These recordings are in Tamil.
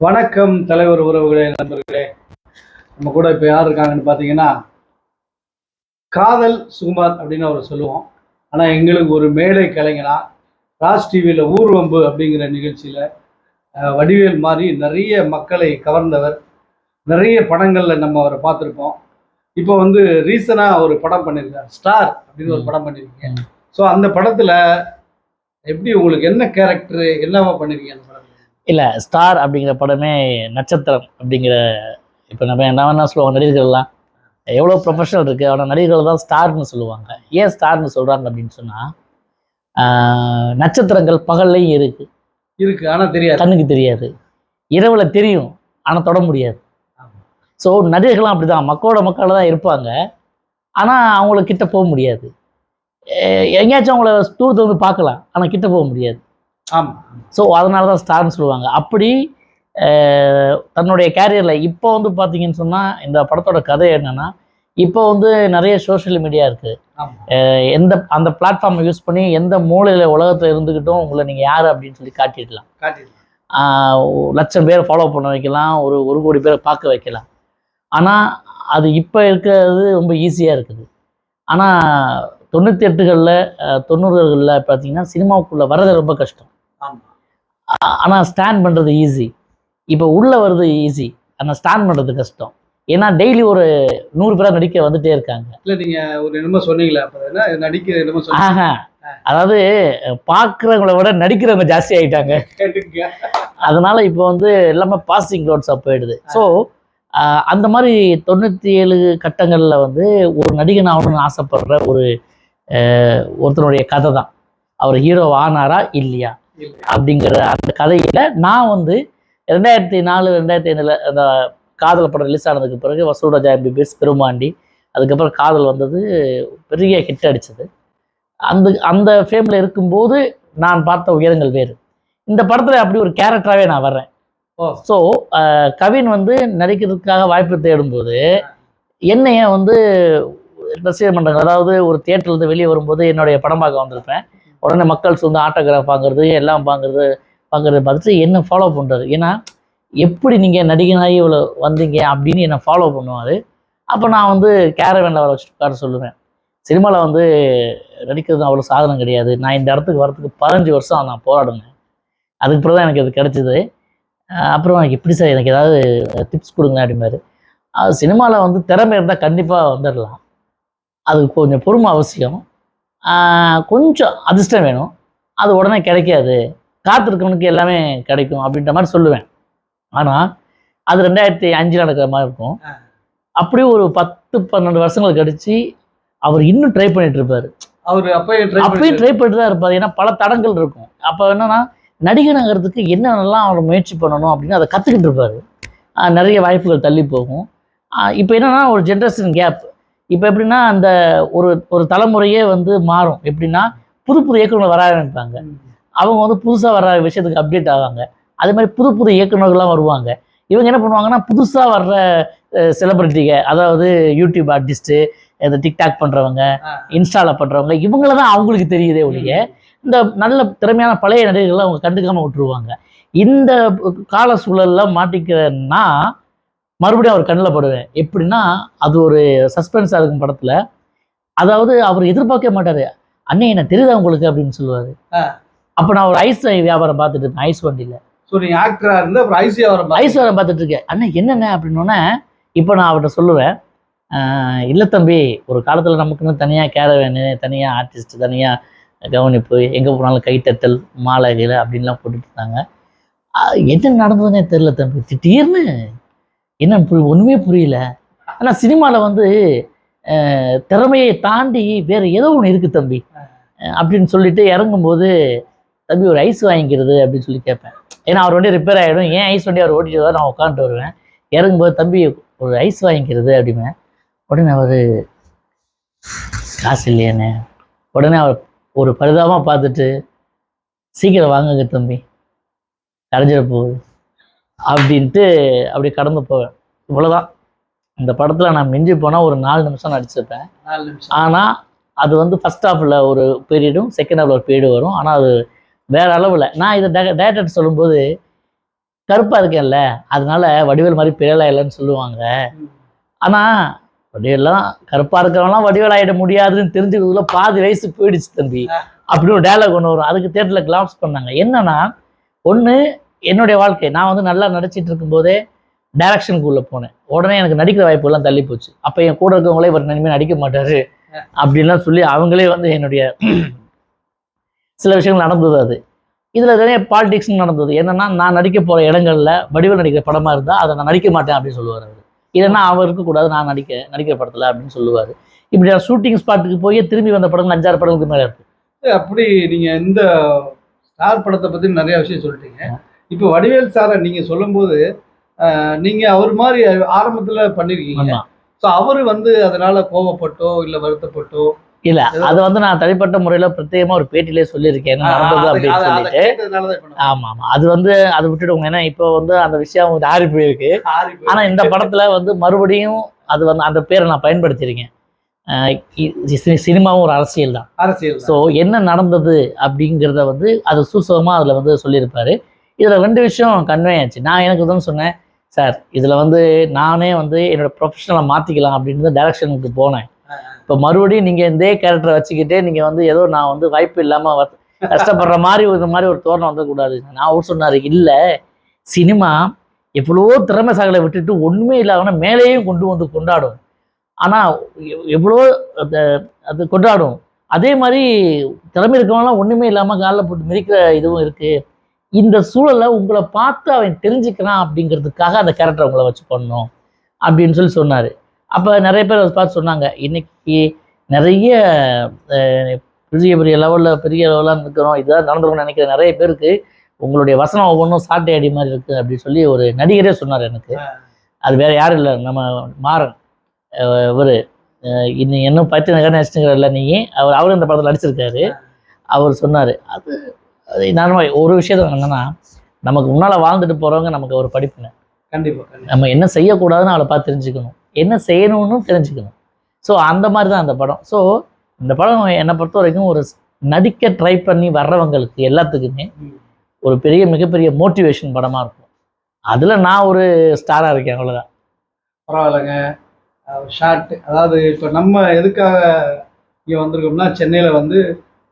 வணக்கம் தலைவர் உறவுகளே நண்பர்களே. நம்ம கூட இப்போ யார் இருக்காங்கன்னு பார்த்தீங்கன்னா காதல் சுகுமார் அப்படின்னு அவர் சொல்லுவோம். ஆனால் எங்களுக்கு ஒரு மேடை கலைஞனா ராஜ் டிவியில் ஊர்வம்பு அப்படிங்கிற நிகழ்ச்சியில் வடிவேல் மாதிரி நிறைய மக்களை கவர்ந்தவர். நிறைய படங்களில் நம்ம அவரை பார்த்துருப்போம். இப்போ வந்து ரீசனாக ஒரு படம் பண்ணியிருக்கார் ஸ்டார் அப்படின்னு ஒரு படம் பண்ணியிருக்கீங்க ம். ஸோ அந்த படத்தில் எப்படி உங்களுக்கு என்ன கேரக்டர் என்னவா படத்தில்? இல்லை ஸ்டார் அப்படிங்கிற படமே நட்சத்திரம் அப்படிங்கிற இப்போ நம்ம என்ன வேணா சொல்லுவாங்க நடிகர்கள்லாம். எவ்வளோ ப்ரொஃபஷனல் இருக்குது ஆனால் நடிகர்கள் தான் ஸ்டார்னு சொல்லுவாங்க. ஏன் ஸ்டார்னு சொல்கிறாங்க அப்படின்னு சொன்னால் நட்சத்திரங்கள் பகல்லையும் இருக்குது இருக்கு ஆனால் தெரியாது. கண்ணுக்கு தெரியாது. இரவுல தெரியும் ஆனால் தொட முடியாது. ஸோ நடிகர்கள்லாம் அப்படி தான் மக்களோட மக்கள் தான் இருப்பாங்க. ஆனால் அவங்கள கிட்ட போக முடியாது. எங்கேயாச்சும் அவங்கள தூரத்தை வந்து பார்க்கலாம் ஆனால் கிட்ட போக முடியாது. ஆமாம் ஸோ அதனால தான் ஸ்டார்னு சொல்லுவாங்க. அப்படி தன்னுடைய கேரியரில் இப்போ வந்து பார்த்தீங்கன்னு சொன்னால் இந்த படத்தோட கதை என்னன்னா இப்போ வந்து நிறைய சோஷியல் மீடியா இருக்குது எந்த அந்த பிளாட்ஃபார்மை யூஸ் பண்ணி எந்த மூலையில் உலகத்தில் இருந்துக்கிட்டும் உங்களை நீங்கள் யார் அப்படின்னு சொல்லி காட்டிடலாம். லட்சம் பேர் ஃபாலோ பண்ண வைக்கலாம் ஒரு ஒரு கோடி பேரை பார்க்க வைக்கலாம். ஆனால் அது இப்போ இருக்கிறது ரொம்ப ஈஸியாக இருக்குது. ஆனால் தொண்ணூற்றி எட்டுகளில் தொண்ணூறுகளில் பார்த்தீங்கன்னா சினிமாவுக்குள்ளே வர்றது ரொம்ப கஷ்டம். ஆனால் ஸ்டாண்ட் பண்ணுறது ஈஸி இப்போ உள்ளே வர்றது ஈஸி ஆனால் ஸ்டாண்ட் பண்ணுறது கஷ்டம். ஏன்னா டெய்லி ஒரு நூறு பேரா நடிக்க வந்துட்டே இருக்காங்க. இல்லை நீங்கள் ஒரு என்னமோ சொன்னீங்களே நடிக்கிற என்னமோ ஆஹா. அதாவது பார்க்குறவங்கள விட நடிக்கிறவங்க ஜாஸ்தி ஆயிட்டாங்க. கேட்டுக்க அதனால இப்போ வந்து எல்லாமே பாசிங் ரோட்ஸாக போயிடுது. ஸோ அந்த மாதிரி தொண்ணூற்றி ஏழு கட்டங்களில் வந்து ஒரு நடிகன் ஆகணும்னு ஆசைப்படுற ஒரு ஒருத்தனுடைய கதை தான். அவர் ஹீரோ ஆனாரா இல்லையா? இல்லை அப்படிங்கிற அந்த கதையில் நான் வந்து ரெண்டாயிரத்தி நாலு ரெண்டாயிரத்தி ஐந்தில் அந்த காதல் படம் ரிலீஸ் ஆனதுக்கு பிறகு வசூல்ராஜா எம்பிபிஎஸ் பெருமாண்டி அதுக்கப்புறம் காதல் வந்தது பெரிய ஹிட் அடிச்சது. அந்த அந்த ஃபேமில் இருக்கும்போது நான் பார்த்த உயரங்கள் வேறு. இந்த படத்தில் அப்படி ஒரு கேரக்டராகவே நான் வர்றேன். ஓ. ஸோ கவின் வந்து நடிக்கிறதுக்காக வாய்ப்பு தேடும்போது என்னைய வந்து ரசிகர் மன்றங்கள் அதாவது ஒரு தியேட்டர்லேருந்து வெளியே வரும்போது என்னுடைய படம் பார்க்க வந்திருப்பேன். உடனே மக்கள் வந்து ஆட்டோகிராஃப் வாங்குறது எல்லாம் வாங்குறது வாங்குறது பார்த்துட்டு என்ன ஃபாலோ பண்ணுறாரு ஏன்னா எப்படி நீங்கள் நடிகனாகி இவ்வளோ வந்தீங்க அப்படின்னு என்னை ஃபாலோ பண்ணுவார். அப்போ நான் வந்து கேரவேனில் வர வச்சுட்டு உட்கார சொல்லுவேன். சினிமாவில் வந்து நடிக்கிறது அவ்வளோ சாதனம் கிடையாது. நான் இந்த இடத்துக்கு வரத்துக்கு பதினஞ்சு வருஷம் நான் போராடினேன். அதுக்கு பிறகு தான் எனக்கு அது கிடச்சிது. அப்புறம் எனக்கு எப்படி சார் எனக்கு ஏதாவது டிப்ஸ் கொடுங்க அப்படிமாரு அது சினிமாவில் வந்து திறமை இருந்தால் கண்டிப்பாக வந்துடலாம் அதுக்கு கொஞ்சம் பொறுமை அவசியம். கொஞ்சம் அதிர்ஷ்டம் வேணும். அது உடனே கிடைக்காது. காத்திருக்கவனுக்கு எல்லாமே கிடைக்கும் அப்படின்ற மாதிரி சொல்லுவேன். ஆனால் அது ரெண்டாயிரத்தி அஞ்சு நடக்கிற மாதிரி இருக்கும். அப்படியே ஒரு பத்து பன்னெண்டு வருஷங்கள் கழிச்சு அவர் இன்னும் ட்ரை பண்ணிட்டு இருப்பாரு. அவர் அப்பயே ட்ரை அப்பயும் ட்ரை பண்ணிட்டு தான் இருப்பார். ஏன்னா பல தடங்கள் இருக்கும். அப்போ என்னன்னா நடிகனாகிறதுக்கு என்னென்னலாம் அவர் முயற்சி பண்ணணும் அப்படின்னு அதை கற்றுக்கிட்டு இருப்பார். நிறைய வாய்ப்புகள் தள்ளி போகும். இப்போ என்னன்னா ஒரு ஜென்ரேஷன் கேப் இப்போ எப்படின்னா அந்த ஒரு ஒரு தலைமுறையே வந்து மாறும். எப்படின்னா புது புது இயக்குநர்கள் வர ஆரம்பிப்பாங்க. அவங்க வந்து புதுசாக வர விஷயத்துக்கு அப்டேட் ஆவாங்க. அதே மாதிரி புது புது இயக்குநர்கள்லாம் வருவாங்க. இவங்க என்ன பண்ணுவாங்கன்னா புதுசாக வர்ற செலிபிரிட்டிங்க அதாவது யூடியூப் ஆர்டிஸ்ட்டு இந்த டிக்டாக் பண்ணுறவங்க. இன்ஸ்டாவில் பண்ணுறவங்க இவங்கள தான் அவங்களுக்கு தெரியுதே ஒழிய இந்த நல்ல திறமையான பழைய நடிகர்களை அவங்க கண்டுக்காம விட்டுருவாங்க. இந்த கால சூழல்ல மாட்டிக்கிறேன்னா மறுபடியும் அவர் கண்ணில் படுவேன். எப்படின்னா அது ஒரு சஸ்பென்ஸாக இருக்கும் படத்தில். அதாவது அவர் எதிர்பார்க்கவே மாட்டார். அண்ணே என்ன தெரியுதா உங்களுக்கு? அப்படின்னு சொல்லுவார். அப்போ நான் ஒரு ஐஸ் வியாபாரம் பார்த்துட்டு இருப்பேன் ஐஸ் வண்டியில். ஸோ நீங்கள் ஆக்டராக இருந்து அப்புறம் ஐசியா வர ஐஸ் வியாபாரம் பார்த்துட்டு இருக்கேன். அண்ணா என்னென்ன? அப்படின்னோடனே இப்போ நான் அவர்கிட்ட சொல்லுவேன். "ஆஹ், இல்லை தம்பி ஒரு காலத்தில் நமக்குன்னு தனியாக கேரவேனு தனியாக ஆர்டிஸ்ட் தனியாக கவனிப்பு எங்கே போனாலும் கைத்தட்டல் மாலை அப்படின்லாம் போட்டுட்டு இருந்தாங்க. என்ன நடந்ததுன்னே தெரில தம்பி. திடீர்னு என்ன ஒன்றுமே புரியல. ஆனால் சினிமாவில் வந்து திறமையை தாண்டி வேறு ஏதோ ஒன்று இருக்குது தம்பி. அப்படின்னு சொல்லிட்டு இறங்கும்போது தம்பி ஒரு ஐஸ் வாங்கிக்கிறது அப்படின்னு சொல்லி கேட்பேன். ஏன்னா அவர் வண்டி ரிப்பேர் ஆகிடும் ஏன் ஐஸ் வண்டி அவர் ஓட்டிட்டு நான் உட்காந்துட்டு வருவேன். இறங்கும்போது தம்பி ஒரு ஐஸ் வாங்கிக்கிறது அப்படிமே உடனே அவர் காசு இல்லையானே உடனே அவர் ஒரு பரிதாபமாக பார்த்துட்டு சீக்கிரம் வாங்குங்க தம்பி. கரைஞ்சிட போகுது. அப்படின்ட்டு அப்படி கடந்து போவேன். இவ்வளோதான் இந்த படத்தில் நான் மிஞ்சி போனால் ஒரு நாலு நிமிஷம் நடிச்சிருப்பேன். ஆனால் அது வந்து ஃபர்ஸ்ட் ஹாஃபில் ஒரு பீரியடும் செகண்ட் ஹாஃபில் ஒரு பீரியடும் வரும். ஆனால் அது வேற அளவில். நான் இதை டேரக்டர் சொல்லும்போது கருப்பா இருக்கேன்ல. அதனால வடிவேல் மாதிரி பிறலா இல்லைன்னு சொல்லுவாங்க. ம். ஆனா வடிவேல்லாம் கருப்பா இருக்கிறவங்களாம் வடிவேல் ஆயிட முடியாதுன்னு தெரிஞ்சுக்கிறதுல பாதி வயசு போயிடுச்சு தம்பி. அப்படின்னு ஒரு டயலாக் ஒன்று வரும். அதுக்கு தேட்டரில் கிளாப்ஸ் பண்ணாங்க. என்னன்னா ஒன்று என்னுடைய வாழ்க்கை நான் வந்து நல்லா நடிச்சிட்டு இருக்கும்போதே டைரக்ஷனுக்குள்ளே போனேன். உடனே எனக்கு நடிக்கிற வாய்ப்புகள்லாம் தள்ளி போச்சு. அப்போ என் கூட இருக்கவங்களே இவர் இனிமேல் நடிக்க மாட்டாரு அப்படின்லாம் சொல்லி அவங்களே வந்து என்னுடைய சில விஷயங்கள் நடந்தது அது. இதில் நிறைய பாலிடிக்ஸ் நடந்தது. என்னன்னா நான் நடிக்க போகிற இடங்கள்ல வடிவில் நடிக்கிற படமாக இருந்தால் அதை நான் நடிக்க மாட்டேன் அப்படின்னு சொல்லுவார் அவர். இல்லைன்னா அவர் இருக்கக்கூடாது நான் நடிக்க நடிக்கிற படத்தில் அப்படின்னு சொல்லுவார். இப்படி ஷூட்டிங் ஸ்பாட்டுக்கு போய் திரும்பி வந்த படங்கள் அஞ்சாறு படங்களுக்கு மேலே இருக்கு. அப்படி நீங்க இந்த ஸ்டார் படத்தை பத்தி நிறைய விஷயம் சொல்லிட்டீங்க. இப்போ வடிவேல் சாரை நீங்க சொல்லும்போது அஹ், நீங்க அவர் மாதிரி ஆரம்பத்துல பண்ணிருக்கீங்க. ஆமா. ஸோ அவரு வந்து அதனால கோவப்பட்டோ இல்ல வருத்தப்பட்டோ? இல்ல அது வந்து நான் தனிப்பட்ட முறையில பிரத்யேகமா ஒரு பேட்டிலே சொல்லியிருக்கேன். என்ன நடந்தது அப்படின்னு சொல்லிட்டு. ஆமா ஆமா. அது வந்து அதை விட்டுடுவோங்க. ஏன்னா இப்போ வந்து அந்த விஷயம் ஆறி போயிருக்கு. ஆறி போய் ஆனா இந்த படத்துல வந்து மறுபடியும் அது வந்து அந்த பேரை நான் பயன்படுத்தியிருக்கேன். சினிமாவும் ஒரு அரசியல் தான் அரசியல் ஸோ என்ன நடந்தது அப்படிங்கிறத வந்து அது சூசகமா அதுல வந்து சொல்லியிருப்பாரு. இதுல ரெண்டு விஷயம் கன்வே ஆச்சு. நான் எனக்கு தான் சொன்னேன் சார் இதுல வந்து நானே வந்து என்னோட ப்ரொஃபஷனலை மாத்திக்கலாம் அப்படின்னு டைரக்ஷனுக்கு போனேன். இப்போ மறுபடியும் நீங்க இதே கேரக்டரை வச்சுக்கிட்டே நீங்க வந்து ஏதோ நான் வந்து வாய்ப்பு இல்லாம வ- கஷ்டப்படுற மாதிரி ஒரு மாதிரி ஒரு தோரணம் வந்துக்கூடாது நான் அவர் சொன்னாரு இல்ல சினிமா எவ்வளவோ திறமைசாகளை விட்டுட்டு ஒண்ணுமே இல்லாம மேலேயும் கொண்டு வந்து கொண்டாடும். ஆனா எவ்- எவ்வளோ அது கொண்டாடும். அதே மாதிரி திறமை இருக்கவங்களாம் ஒண்ணுமே இல்லாம காலில் போட்டு மிதிக்கிற இதுவும் இருக்கு. இந்த சூழலை உங்களை பார்த்து அவன் தெரிஞ்சுக்கிறான் அப்படிங்கிறதுக்காக அந்த கேரக்டர் உங்களை வச்சு பண்ணணும் அப்படின்னு சொல்லி சொன்னாரு. அப்போ நிறைய பேர் அதை பார்த்து சொன்னாங்க. இன்னைக்கு நிறைய பெரிய பெரிய லெவலில் பெரிய லெவலாக இருக்கிறோம். இதுதான் நடந்துருக்கும்னு நினைக்கிற நிறைய பேருக்கு உங்களுடைய வசனம் ஒவ்வொன்றும் சாட்டை அடி மாதிரி இருக்கு அப்படின்னு சொல்லி ஒரு நடிகரே சொன்னார் எனக்கு. அது வேற யாரும் இல்லை. நம்ம மாறன் இவர். இன்னும் இன்னும் பத்து நகர் நடிச்சுங்கிறல்ல நீ அவர் அவரும் இந்த படத்தில் நடிச்சிருக்காரு. அவர் சொன்னார். அது அது நார்மல் ஒரு விஷயத்த என்னன்னா நமக்கு முன்னால் வாழ்ந்துட்டு போகிறவங்க நமக்கு ஒரு படிப்புங்க. கண்டிப்பா கண்டிப்பா. நம்ம என்ன செய்யக்கூடாதுன்னு அவளை பார்த்து தெரிஞ்சுக்கணும். என்ன செய்யணும்னு தெரிஞ்சுக்கணும். ஸோ அந்த மாதிரி தான் அந்த படம். ஸோ இந்த படம் என்னை பொறுத்த வரைக்கும் ஒரு நடிக்க ட்ரை பண்ணி வர்றவங்களுக்கு எல்லாத்துக்குமே. ஒரு பெரிய மிகப்பெரிய மோட்டிவேஷன் படமாக இருக்கும். அதில் நான் ஒரு ஸ்டாராக இருக்கேன் அவ்வளோதான் பரவாயில்லைங்க. ஷார்ட் அதாவது இப்போ நம்ம எதுக்காக இங்கே வந்திருக்கோம்னா சென்னையில் வந்து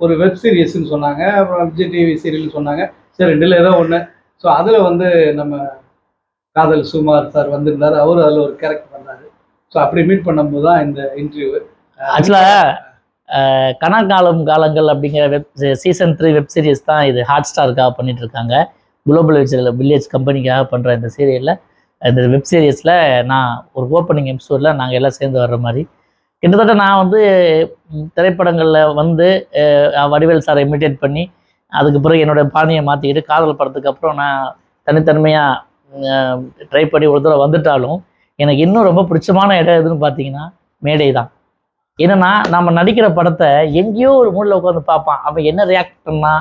ஒரு வெப் சீரிஸ்ன்னு சொன்னாங்க அப்புறம் விஜய் டிவி சீரியல்னு சொன்னாங்க. சரி ரெண்டில் ஏதோ ஒன்று ஸோ அதில் வந்து நம்ம காதல் சுமார் சார் வந்திருந்தார். அவர் அதில் ஒரு கேரக்டர் பண்ணாரு ஸோ அப்படி மீட் பண்ணும்போது தான் இந்த இன்டர்வியூ ஆக்சுவலாக கணக்காலம் காலங்கள் அப்படிங்கிற web season three web series தான் இது ஹாட் ஸ்டாருக்காக பண்ணிட்டு இருக்காங்க. குளோபல் வில்லேஜ் வில்லேஜ் கம்பெனிக்காக பண்ணுற இந்த சீரியலில் இந்த வெப் சீரிஸில் நான் ஒரு ஓப்பனிங் எபிசோடில் நாங்கள் எல்லாம் சேர்ந்து வர்ற மாதிரி கிட்டத்தட்ட நான் வந்து திரைப்படங்களில் வந்து வடிவேல் சாரை இமிட்டேட் பண்ணி அதுக்கு பிறகு என்னோட பாணியை மாற்றிக்கிட்டு காதல் படத்துக்கு அப்புறம் நான் தனித்தன்மையாக ட்ரை பண்ணி ஒரு தடவை வந்துட்டாலும் எனக்கு இன்னும் ரொம்ப பிடிச்சமான இடம் எதுன்னு பார்த்தீங்கன்னா மேடை தான். என்னன்னா நம்ம நடிக்கிற படத்தை எங்கேயோ ஒரு மூலையில் உட்காந்து பார்ப்பான். அவன் என்ன ரியாக்ட் பண்ணா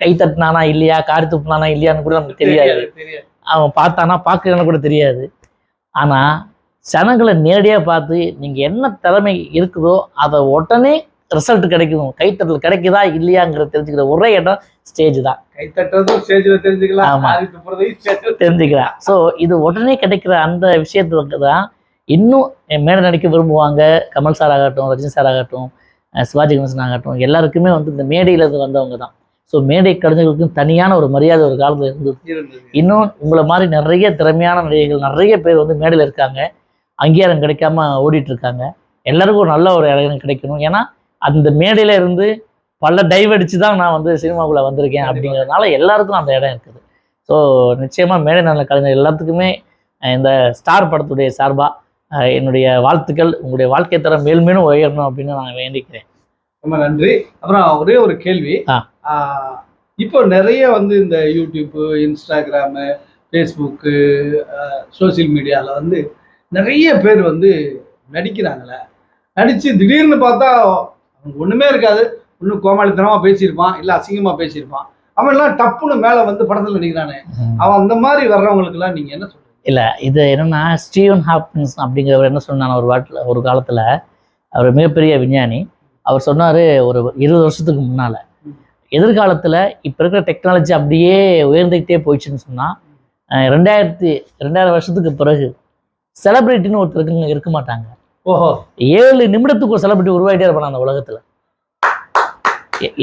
கை தட்டினானா இல்லையா? காரி துப்புனானா இல்லையான்னு கூட நமக்கு தெரியாது. தெரியாது அவன் பார்த்தானா பார்க்கலன்னு கூட தெரியாது. ஆனால் ஜனங்களை நேரடியாக பார்த்து நீங்கள் என்ன திறமை இருக்குதோ அதை உடனே ரிசல்ட் கிடைக்கணும் கைத்தட்டல் கிடைக்குதா இல்லையாங்கிறத தெரிஞ்சுக்கிற ஒரே இடம் ஸ்டேஜ் தான். கை தட்டுறதும் ஸ்டேஜில் தெரிஞ்சுக்கலாம். தெரிஞ்சுக்கிறேன் ஸோ இது உடனே கிடைக்கிற அந்த விஷயத்துக்கு தான் இன்னும் என் மேடை நடிக்க விரும்புவாங்க. கமல் சார் ஆகட்டும் ரஜினி சார் ஆகட்டும் சிவாஜி கணேசன் ஆகட்டும் எல்லாருக்குமே வந்து இந்த மேடையில இருந்து வந்தவங்க தான் ஸோ மேடை கலைஞர்களுக்கும் தனியான ஒரு மரியாதை ஒரு காலத்தில் இருந்தது. இன்னும் உங்களை மாதிரி நிறைய திறமையான நடிகைகள் நிறைய பேர் வந்து மேடையில் இருக்காங்க. அங்கீகாரம் கிடைக்காம ஓடிட்டு இருக்காங்க எல்லாருக்கும் ஒரு நல்ல ஒரு இடம் கிடைக்கணும். ஏன்னா அந்த மேடையில இருந்து பல டைவ் அடிச்சு தான் நான் வந்து சினிமாக்குள்ள வந்திருக்கேன் அப்படிங்கிறதுனால எல்லாருக்கும் அந்த இடம் இருக்குது. ஸோ நிச்சயமா மேடை நல்ல கலைஞர் எல்லாத்துக்குமே இந்த ஸ்டார் படத்துடைய சார்பா அஹ் என்னுடைய வாழ்த்துக்கள் உங்களுடைய வாழ்க்கை தரம் மேல்மேலும் உயரணும் அப்படின்னு நான் வேண்டிக்கிறேன். ரொம்ப நன்றி. அப்புறம் ஒரே ஒரு கேள்வி. இப்போ நிறைய வந்து இந்த யூடியூப்பு இன்ஸ்டாகிராமு ஃபேஸ்புக்கு சோஷியல் மீடியாவில் வந்து நிறைய பேர் வந்து நடிக்கிறாங்களே நடித்து திடீர்னு பார்த்தா அவனுக்கு ஒன்றுமே இருக்காது. ஒன்றும் கோமாளித்தனமாக பேசியிருப்பான் இல்லை அசிங்கமாக பேசியிருப்பான். அவன் எல்லாம் டப்புன்னு மேலே வந்து படத்தில் நடிக்கிறானே. அவன் அந்த மாதிரி வர்றவங்களுக்கெல்லாம் நீங்கள் என்ன சொல்றீங்க? இல்லை இது என்னன்னா ஸ்டீவன் ஹாப்கின்ஸ் அப்படிங்கிறவர் என்ன சொன்னார் ஒரு வாட்டில் ஒரு காலத்தில். அவர் மிகப்பெரிய விஞ்ஞானி. அவர் சொன்னார் ஒரு இருபது வருஷத்துக்கு முன்னால். எதிர்காலத்தில் இப்போ இருக்கிற டெக்னாலஜி அப்படியே உயர்ந்துக்கிட்டே போயிடுச்சுன்னு சொன்னால் ரெண்டாயிரத்தி ரெண்டாயிரம் வருஷத்துக்கு பிறகு செலிபிரிட்டின்னு ஒருத்தருக்கு இருக்க மாட்டாங்க. ஓஹோ. ஏழு நிமிடத்துக்கு ஒரு செலிபிரிட்டி உருவாகிட்டே இருப்பான் அந்த உலகத்துல.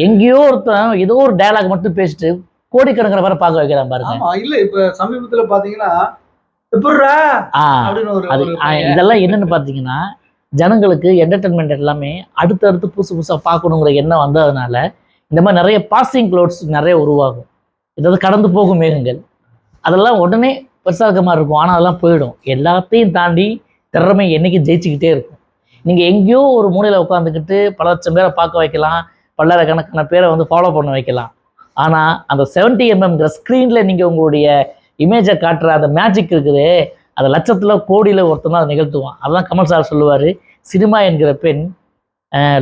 எங்கேயோ ஒருத்தன் ஏதோ ஒரு டயலாக் மட்டும் பேசிட்டு கோடிக்கணக்கில் வர பார்க்க வைக்கிறான் பாருங்க. இல்ல இப்ப சமீபத்துல பாத்தீங்கன்னா. இதெல்லாம் என்னன்னு பார்த்தீங்கன்னா ஜனங்களுக்கு என்டர்டெயின்மெண்ட் எல்லாமே அடுத்தடுத்து புதுசு புதுசாக பார்க்கணுங்கிற எண்ணம் வந்ததுனால இந்த மாதிரி நிறைய பாசிங் க்ளவுட்ஸ் நிறைய உருவாகும். இதாவது கடந்து போகும் மேகங்கள். அதெல்லாம் உடனே பெருசாக இருக்க மாதிரி இருக்கும். ஆனால் அதெல்லாம் போயிடும். எல்லாத்தையும் தாண்டி திறமை என்னைக்கு ஜெயிச்சுக்கிட்டே இருக்கும். நீங்கள் எங்கேயோ ஒரு மூலையில் உட்காந்துக்கிட்டு பல லட்சம் பேரை பார்க்க வைக்கலாம். பல்லாயிரக்கணக்கான பேரை வந்து ஃபாலோ பண்ண வைக்கலாம். ஆனால் அந்த 70 எம்எம்ங்கிற ஸ்க்ரீனில் நீங்கள் உங்களுடைய இமேஜை காட்டுற அந்த மேஜிக் இருக்குது அதை லட்சத்தில் கோடியில் ஒருத்தன் தான் அதை நிகழ்த்துவான். அதான் கமல் சார் சொல்லுவார் சினிமா என்கிற பெண்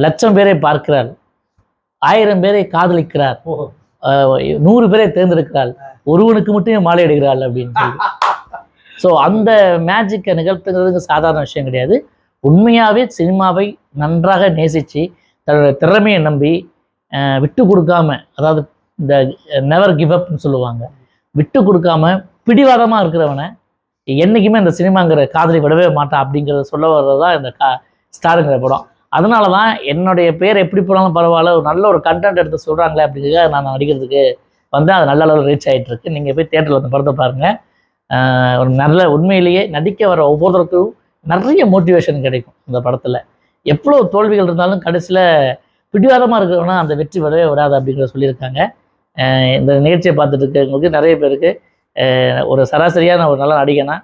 லட்சம் பேரை பார்க்கிறார் ஆயிரம் பேரை காதலிக்கிறார். ஓ நூறு பேரை தேர்ந்தெடுக்கிறாள். ஒருவனுக்கு மட்டுமே மாலை இடுகிறாள் அப்படின்னு சொல்லி. ஸோ அந்த மேஜிக்கை நிகழ்த்துங்கிறது சாதாரண விஷயம் கிடையாது. உண்மையாகவே சினிமாவை நன்றாக நேசித்து தன்னோட திறமையை நம்பி விட்டு கொடுக்காம அதாவது இந்த நெவர் கிவ் அப்னு சொல்லுவாங்க. விட்டு கொடுக்காம பிடிவாதமாக இருக்கிறவனை என்றைக்குமே இந்த சினிமாங்கிற காதலி விடவே மாட்டான் அப்படிங்கிறத சொல்ல வர்றது தான் இந்த கா ஸ்டாருங்கிற படம். அதனால தான் என்னுடைய பேர் எப்படி போனாலும் பரவாயில்ல ஒரு நல்ல ஒரு கண்டென்ட் எடுத்து சொல்கிறாங்களே அப்படிங்கிறதுக்காக நான் நடிக்கிறதுக்கு வந்து அது நல்ல அளவில் ரீச் ஆகிட்டு இருக்கு. நீங்கள் போய் தேட்டரில் அந்த படத்தை பாருங்கள் ஒரு நல்ல உண்மையிலேயே நடிக்க வர ஒவ்வொருத்தருக்கும் நிறைய மோட்டிவேஷன் கிடைக்கும் இந்த படத்தில். எவ்வளோ தோல்விகள் இருந்தாலும் கடைசியில் பிடிவாதமாக இருக்கிறவனா அந்த வெற்றி வரவே வராது அப்படிங்கிறத சொல்லியிருக்காங்க. இந்த நிகழ்ச்சியை பார்த்துட்டு இருக்கவங்களுக்கு நிறைய பேருக்கு ஒரு சராசரியான ஒரு நல்ல நடிகனா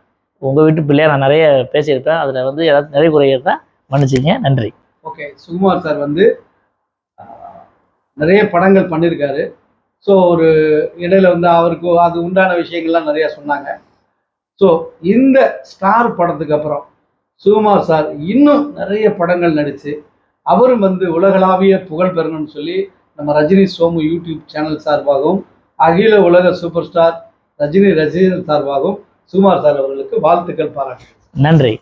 உங்கள் வீட்டு பிள்ளையாக நான் நிறைய பேசியிருப்பேன். அதில் வந்து ஏதாவது நிறைய குறை இருந்தால் மன்னிச்சிங்க நன்றி. ஓகே சுகுமார் சார் வந்து நிறைய படங்கள் பண்ணியிருக்காரு ஸோ ஒரு இடையில வந்து அவருக்கு அது உண்டான விஷயங்கள்லாம் நிறைய சொன்னாங்க. ஸோ இந்த ஸ்டார் படத்துக்கு அப்புறம் சுகுமார் சார் இன்னும் நிறைய படங்கள் நடித்து அவரும் வந்து உலகளாவிய புகழ் பெறணும்னு சொல்லி நம்ம ரஜினி சோமு யூடியூப் சேனல் சார்பாகவும் அகில உலக சூப்பர் ஸ்டார் ரஜினி ரஜினி சார்பாகவும் சுகுமார் சார் அவர்களுக்கு வாழ்த்துக்கள் பாராட்டு நன்றி.